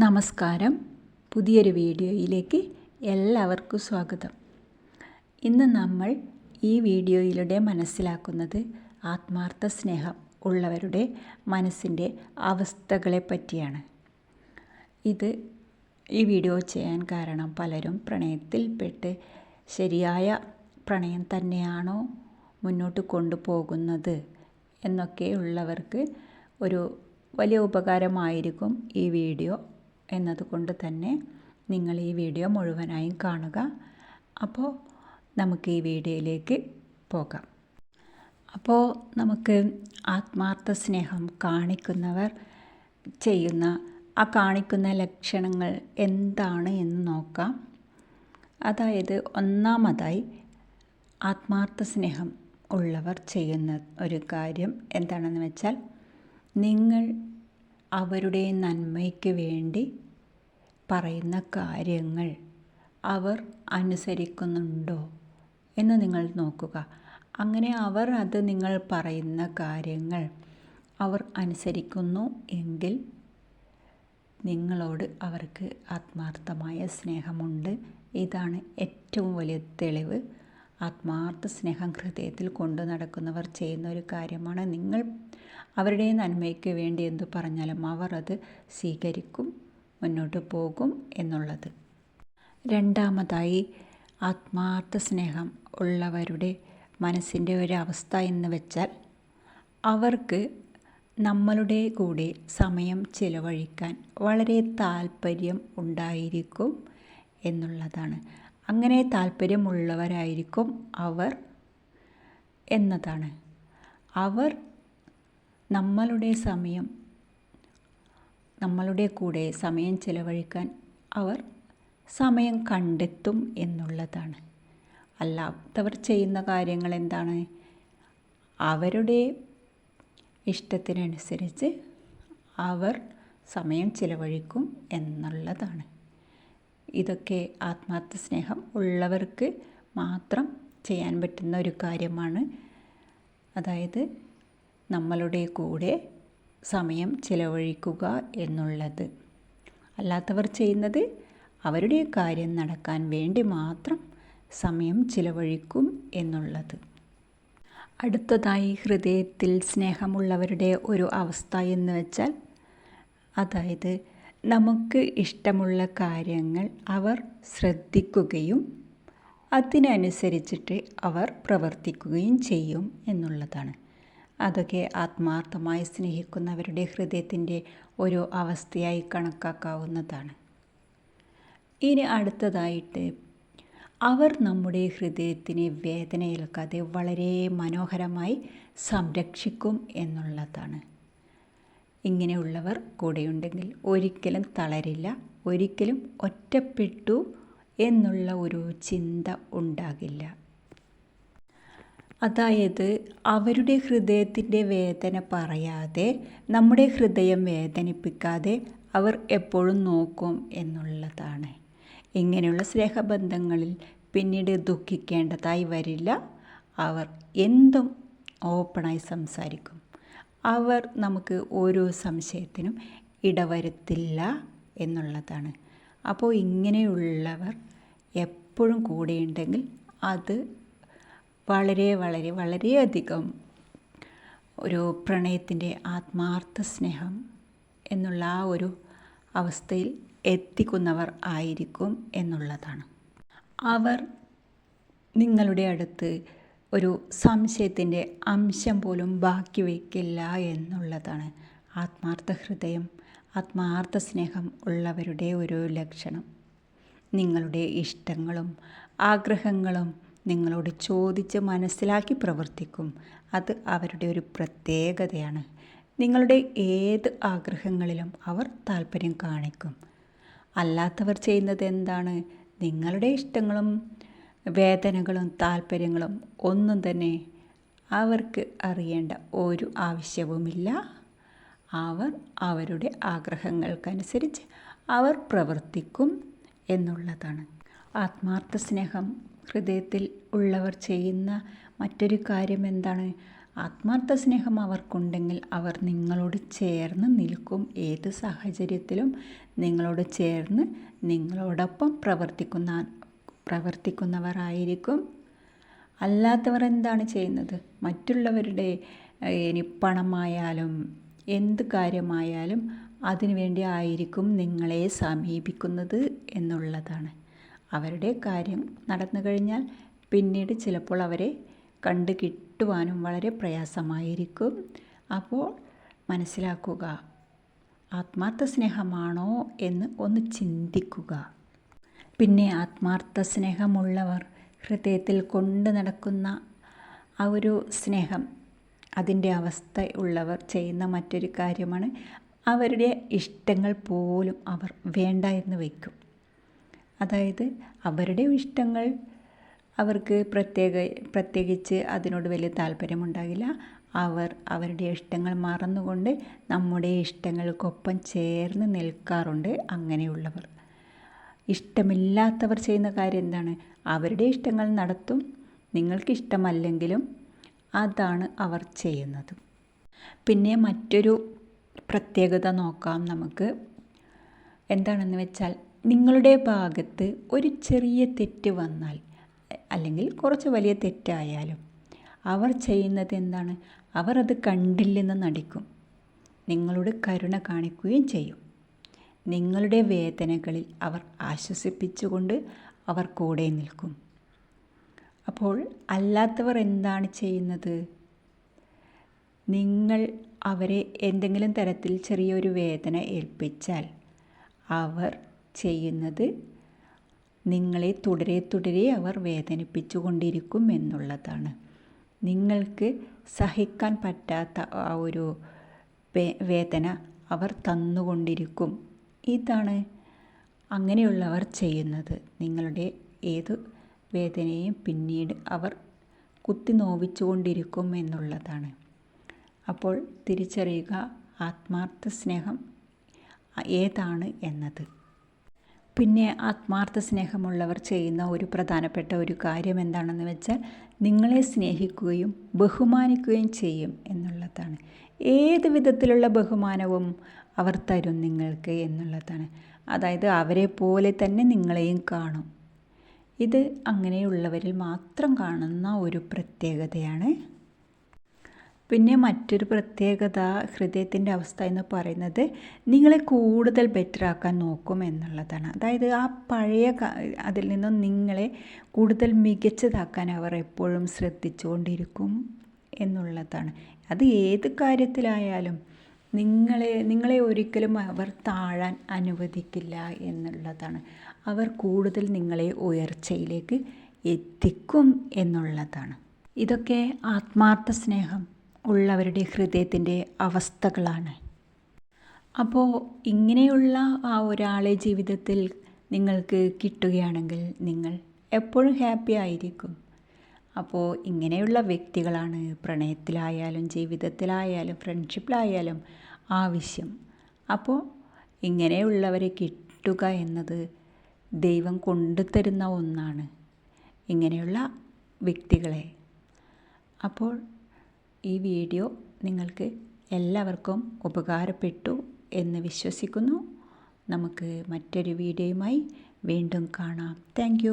നമസ്കാരം. പുതിയൊരു വീഡിയോയിലേക്ക് എല്ലാവർക്കും സ്വാഗതം. ഇന്ന് നമ്മൾ ഈ വീഡിയോയിലൂടെ മനസ്സിലാക്കുന്നത് ആത്മാർത്ഥ സ്നേഹം ഉള്ളവരുടെ മനസ്സിന്റെ അവസ്ഥകളെ പറ്റിയാണ്. ഇത് ഈ വീഡിയോ ചെയ്യാൻ കാരണം പലരും പ്രണയത്തിൽപ്പെട്ട് ശരിയായ പ്രണയം തന്നെയാണോ മുന്നോട്ട് കൊണ്ടുപോകുന്നത് എന്നൊക്കെ ഉള്ളവർക്ക് ഒരു വലിയ ഉപകാരമായിരിക്കും ഈ വീഡിയോ. എന്നതുകൊണ്ട് തന്നെ നിങ്ങൾ ഈ വീഡിയോ മുഴുവനായും കാണുക. അപ്പോൾ നമുക്ക് ഈ വീഡിയോയിലേക്ക് പോകാം. അപ്പോൾ നമുക്ക് ആത്മാർത്ഥ സ്നേഹം കാണിക്കുന്നവർ ചെയ്യുന്ന ആ കാണിക്കുന്ന ലക്ഷണങ്ങൾ എന്താണ് എന്ന് നോക്കാം. അതായത് ഒന്നാമതായി ആത്മാർത്ഥ സ്നേഹം ഉള്ളവർ ചെയ്യുന്ന ഒരു കാര്യം എന്താണെന്ന് വെച്ചാൽ നിങ്ങൾ അവരുടെ നന്മയ്ക്ക് വേണ്ടി പറയുന്ന കാര്യങ്ങൾ അവർ അനുസരിക്കുന്നുണ്ടോ എന്ന് നിങ്ങൾ നോക്കുക. അങ്ങനെ അവർ അത് നിങ്ങൾ പറയുന്ന കാര്യങ്ങൾ അവർ അനുസരിക്കുന്നു എങ്കിൽ നിങ്ങളോട് അവർക്ക് ആത്മാർത്ഥമായ സ്നേഹമുണ്ട്. ഇതാണ് ഏറ്റവും വലിയ തെളിവ്. ആത്മാർത്ഥ സ്നേഹം ഹൃദയത്തിൽ കൊണ്ടു നടക്കുന്നവർ ചെയ്യുന്ന ഒരു കാര്യമാണ്. നിങ്ങൾ അവരുടെ നന്മയ്ക്ക് വേണ്ടി എന്തു പറഞ്ഞാലും അവർ അത് സ്വീകരിക്കും. മുന്നോട്ട് പോകും എന്നുള്ളത്. രണ്ടാമതായി ആത്മാർത്ഥ സ്നേഹം ഉള്ളവരുടെ മനസ്സിന്റെ ഒരവസ്ഥ എന്ന് വെച്ചാൽ അവർക്ക് നമ്മളുടെ കൂടെ സമയം ചിലവഴിക്കാൻ വളരെ താല്പര്യം ഉണ്ടായിരിക്കും എന്നുള്ളതാണ്. അങ്ങനെ താല്പര്യമുള്ളവരായിരിക്കും അവർ എന്നതാണ്. അവർ നമ്മളുടെ സമയം നമ്മളുടെ കൂടെ സമയം ചിലവഴിക്കാൻ അവർ സമയം കണ്ടെത്തും എന്നുള്ളതാണ്. അല്ലാത്തവർ ചെയ്യുന്ന കാര്യങ്ങൾ എന്താണ്? അവരുടെ ഇഷ്ടത്തിനനുസരിച്ച് അവർ സമയം ചിലവഴിക്കും എന്നുള്ളതാണ്. ഇതൊക്കെ ആത്മാർത്ഥ സ്നേഹം ഉള്ളവർക്ക് മാത്രം ചെയ്യാൻ പറ്റുന്ന ഒരു കാര്യമാണ്. അതായത് നമ്മളുടെ കൂടെ സമയം ചിലവഴിക്കുക എന്നുള്ളത്. അല്ലാത്തവർ ചെയ്യുന്നത് അവരുടെ കാര്യം നടക്കാൻ വേണ്ടി മാത്രം സമയം ചിലവഴിക്കും എന്നുള്ളത്. അടുത്തതായി ഹൃദയത്തിൽ സ്നേഹമുള്ളവരുടെ ഒരു അവസ്ഥ എന്ന് വെച്ചാൽ അതായത് നമുക്ക് ഇഷ്ടമുള്ള കാര്യങ്ങൾ അവർ ശ്രദ്ധിക്കുകയും അതിനനുസരിച്ചിട്ട് അവർ പ്രവർത്തിക്കുകയും ചെയ്യും എന്നുള്ളതാണ്. അതൊക്കെ ആത്മാർത്ഥമായി സ്നേഹിക്കുന്നവരുടെ ഹൃദയത്തിന്റെ ഒരു അവസ്ഥയായി കണക്കാക്കാവുന്നതാണ്. ഇനി അടുത്തതായിട്ട് അവർ നമ്മുടെ ഹൃദയത്തിന് വേദനയേൽക്കാതെ വളരെ മനോഹരമായി സംരക്ഷിക്കും എന്നുള്ളതാണ്. ഇങ്ങനെയുള്ളവർ കൂടെയുണ്ടെങ്കിൽ ഒരിക്കലും തളരില്ല ഒരിക്കലും ഒറ്റപ്പെട്ടു എന്നുള്ള ഒരു ചിന്ത ഉണ്ടാകില്ല. അതായത് അവരുടെ ഹൃദയത്തിന്റെ വേദന പറയാതെ നമ്മുടെ ഹൃദയം വേദനിപ്പിക്കാതെ അവർ എപ്പോഴും നോക്കും എന്നുള്ളതാണ്. ഇങ്ങനെയുള്ള സ്നേഹബന്ധങ്ങളിൽ പിന്നീട് ദുഃഖിക്കേണ്ടതായി വരില്ല. അവർ എന്തും ഓപ്പണായി സംസാരിക്കും. അവർ നമുക്ക് ഓരോ സംശയത്തിനും ഇടവരുത്തില്ല എന്നുള്ളതാണ്. അപ്പോൾ ഇങ്ങനെയുള്ളവർ എപ്പോഴും കൂടെയുണ്ടെങ്കിൽ അത് വളരെ വളരെ വളരെയധികം ഒരു പ്രണയത്തിന്റെ ആത്മാർത്ഥ സ്നേഹം എന്നുള്ള ആ ഒരു അവസ്ഥയിൽ എത്തിക്കുന്നവർ ആയിരിക്കും എന്നുള്ളതാണ്. അവർ നിങ്ങളുടെ അടുത്ത് ഒരു സംശയത്തിന്റെ അംശം പോലും ബാക്കി വയ്ക്കില്ല എന്നുള്ളതാണ്. ആത്മാർത്ഥ ഹൃദയം ആത്മാർത്ഥ സ്നേഹം ഉള്ളവരുടെ ഒരു ലക്ഷണം. നിങ്ങളുടെ ഇഷ്ടങ്ങളും ആഗ്രഹങ്ങളും നിങ്ങളോട് ചോദിച്ച് മനസ്സിലാക്കി പ്രവർത്തിക്കും. അത് അവരുടെ ഒരു പ്രത്യേകതയാണ്. നിങ്ങളുടെ ഏത് ആഗ്രഹങ്ങളിലും അവർ താല്പര്യം കാണിക്കും. അല്ലാത്തവർ ചെയ്യുന്നത് എന്താണ്? നിങ്ങളുടെ ഇഷ്ടങ്ങളും വേദനകളും താല്പര്യങ്ങളും ഒന്നും തന്നെ അവർക്ക് അറിയേണ്ട ഒരു ആവശ്യവുമില്ല. അവർ അവരുടെ ആഗ്രഹങ്ങൾക്കനുസരിച്ച് അവർ പ്രവർത്തിക്കും എന്നുള്ളതാണ്. ആത്മാർത്ഥ സ്നേഹം ഹൃദയത്തിൽ ഉള്ളവർ ചെയ്യുന്ന മറ്റൊരു കാര്യം എന്താണ്? ആത്മാർത്ഥ സ്നേഹം അവർക്കുണ്ടെങ്കിൽ അവർ നിങ്ങളോട് ചേർന്ന് നിൽക്കും. ഏത് സാഹചര്യത്തിലും നിങ്ങളോട് ചേർന്ന് നിങ്ങളോടൊപ്പം പ്രവർത്തിക്കുന്ന പ്രവർത്തിക്കുന്നവരായിരിക്കും അല്ലാത്തവർ എന്താണ് ചെയ്യുന്നത്? മറ്റുള്ളവരുടെ ഇനി പണമായാലും എന്ത് കാര്യമായാലും അതിനുവേണ്ടി ആയിരിക്കും നിങ്ങളെ സമീപിക്കുന്നത് എന്നുള്ളതാണ്. അവരുടെ കാര്യം നടന്നു കഴിഞ്ഞാൽ പിന്നീട് ചിലപ്പോൾ അവരെ കണ്ടു കിട്ടുവാനും വളരെ പ്രയാസമായിരിക്കും. അപ്പോൾ മനസ്സിലാക്കുക ആത്മാർത്ഥ സ്നേഹമാണോ എന്ന് ഒന്ന് ചിന്തിക്കുക. പിന്നെ ആത്മാർത്ഥ സ്നേഹമുള്ളവർ ഹൃദയത്തിൽ കൊണ്ട് നടക്കുന്ന ആ ഒരു സ്നേഹം അതിന്റെ അവസ്ഥ ഉള്ളവർ ചെയ്യുന്ന മറ്റൊരു കാര്യമാണ് അവരുടെ ഇഷ്ടങ്ങൾ പോലും അവർ വേണ്ട എന്ന് വയ്ക്കും. അതായത് അവരുടെ ഇഷ്ടങ്ങൾ അവർക്ക് പ്രത്യേക പ്രത്യേകിച്ച് അതിനോട് വലിയ താല്പര്യമുണ്ടാകില്ല. അവർ അവരുടെ ഇഷ്ടങ്ങൾ മറന്നുകൊണ്ട് നമ്മുടെ ഇഷ്ടങ്ങൾക്കൊപ്പം ചേർന്ന് നിൽക്കാറുണ്ട് അങ്ങനെയുള്ളവർ. ഇഷ്ടമില്ലാത്തവർ ചെയ്യുന്ന കാര്യം എന്താണ്? അവരുടെ ഇഷ്ടങ്ങൾ നടത്തും നിങ്ങൾക്കിഷ്ടമല്ലെങ്കിലും അതാണ് അവർ ചെയ്യുന്നത്. പിന്നെ മറ്റൊരു പ്രത്യേകത നോക്കാം നമുക്ക്. എന്താണെന്ന് വെച്ചാൽ നിങ്ങളുടെ ഭാഗത്ത് ഒരു ചെറിയ തെറ്റ് വന്നാൽ അല്ലെങ്കിൽ കുറച്ച് വലിയ തെറ്റായാലും അവർ ചെയ്യുന്നത് എന്താണ്? അവർ അത് കണ്ടില്ലെന്ന് നടിക്കും. നിങ്ങളുടെ കരുണ കാണിക്കുകയും ചെയ്യും. നിങ്ങളുടെ വേദനകളിൽ അവർ ആശ്വസിപ്പിച്ചുകൊണ്ട് അവർ കൂടെ നിൽക്കും. അപ്പോൾ അല്ലാത്തവർ എന്താണ് ചെയ്യുന്നത്? നിങ്ങൾ അവരെ എന്തെങ്കിലും തരത്തിൽ ചെറിയൊരു വേദന ഏൽപ്പിച്ചാൽ അവർ ചെയ്യുന്നത് നിങ്ങളെ തുടരെ തുടരെ അവർ വേദനിപ്പിച്ചു കൊണ്ടിരിക്കും എന്നുള്ളതാണ്. നിങ്ങൾക്ക് സഹിക്കാൻ പറ്റാത്ത ആ ഒരു വേദന അവർ തന്നുകൊണ്ടിരിക്കും. ഇതാണ് അങ്ങനെയുള്ളവർ ചെയ്യുന്നത്. നിങ്ങളുടെ ഏത് വേദനയും പിന്നീട് അവർ കുത്തി നോവിച്ചുകൊണ്ടിരിക്കും എന്നുള്ളതാണ്. അപ്പോൾ തിരിച്ചറിയുക ആത്മാർത്ഥ സ്നേഹം ഏതാണ് എന്നത്. പിന്നെ ആത്മാർത്ഥ സ്നേഹമുള്ളവർ ചെയ്യുന്ന ഒരു പ്രധാനപ്പെട്ട ഒരു കാര്യം എന്താണെന്ന് വെച്ചാൽ നിങ്ങളെ സ്നേഹിക്കുകയും ബഹുമാനിക്കുകയും ചെയ്യും എന്നുള്ളതാണ്. ഏത് വിധത്തിലുള്ള ബഹുമാനവും അവർ തരും നിങ്ങൾക്ക് എന്നുള്ളതാണ്. അതായത് അവരെ പോലെ തന്നെ നിങ്ങളെയും കാണും. ഇത് അങ്ങനെയുള്ളവരിൽ മാത്രം കാണുന്ന ഒരു പ്രത്യേകതയാണ് പിന്നെ മറ്റൊരു പ്രത്യേകത ഹൃദയത്തിന്റെ അവസ്ഥ എന്ന് പറയുന്നത് നിങ്ങളെ കൂടുതൽ ബെറ്റർ ആക്കാൻ നോക്കും എന്നുള്ളതാണ്. അതായത് ആ പഴയ അതിൽ നിന്നും നിങ്ങളെ കൂടുതൽ മികച്ചതാക്കാൻ അവർ എപ്പോഴും ശ്രദ്ധിച്ചുകൊണ്ടിരിക്കും എന്നുള്ളതാണ്. അത് ഏത് കാര്യത്തിലായാലും നിങ്ങളെ നിങ്ങളെ ഒരിക്കലും അവർ താഴാൻ അനുവദിക്കില്ല എന്നുള്ളതാണ്. അവർ കൂടുതൽ നിങ്ങളെ ഉയർച്ചയിലേക്ക് എത്തിക്കും എന്നുള്ളതാണ്. ഇതൊക്കെ ആത്മാർത്ഥ സ്നേഹം. ഉള്ളവരുടെ ഹൃദയത്തിന്റെ അവസ്ഥകളാണ്. അപ്പോൾ ഇങ്ങനെയുള്ള ആ ഒരാളെ ജീവിതത്തിൽ നിങ്ങൾക്ക് കിട്ടുകയാണെങ്കിൽ നിങ്ങൾ എപ്പോഴും ഹാപ്പി ആയിരിക്കും. അപ്പോൾ ഇങ്ങനെയുള്ള വ്യക്തികളാണ് പ്രണയത്തിലായാലും ജീവിതത്തിലായാലും ഫ്രണ്ട്ഷിപ്പിലായാലും ആവശ്യം. അപ്പോൾ ഇങ്ങനെയുള്ളവരെ കിട്ടുക എന്നത് ദൈവം കൊണ്ടുതരുന്ന ഒന്നാണ് ഇങ്ങനെയുള്ള വ്യക്തികളെ. അപ്പോൾ ഈ വീഡിയോ നിങ്ങൾക്ക് എല്ലാവർക്കും ഉപകാരപ്പെട്ടു എന്ന് വിശ്വസിക്കുന്നു. നമുക്ക് മറ്റൊരു വീഡിയോയുമായി വീണ്ടും കാണാം. താങ്ക്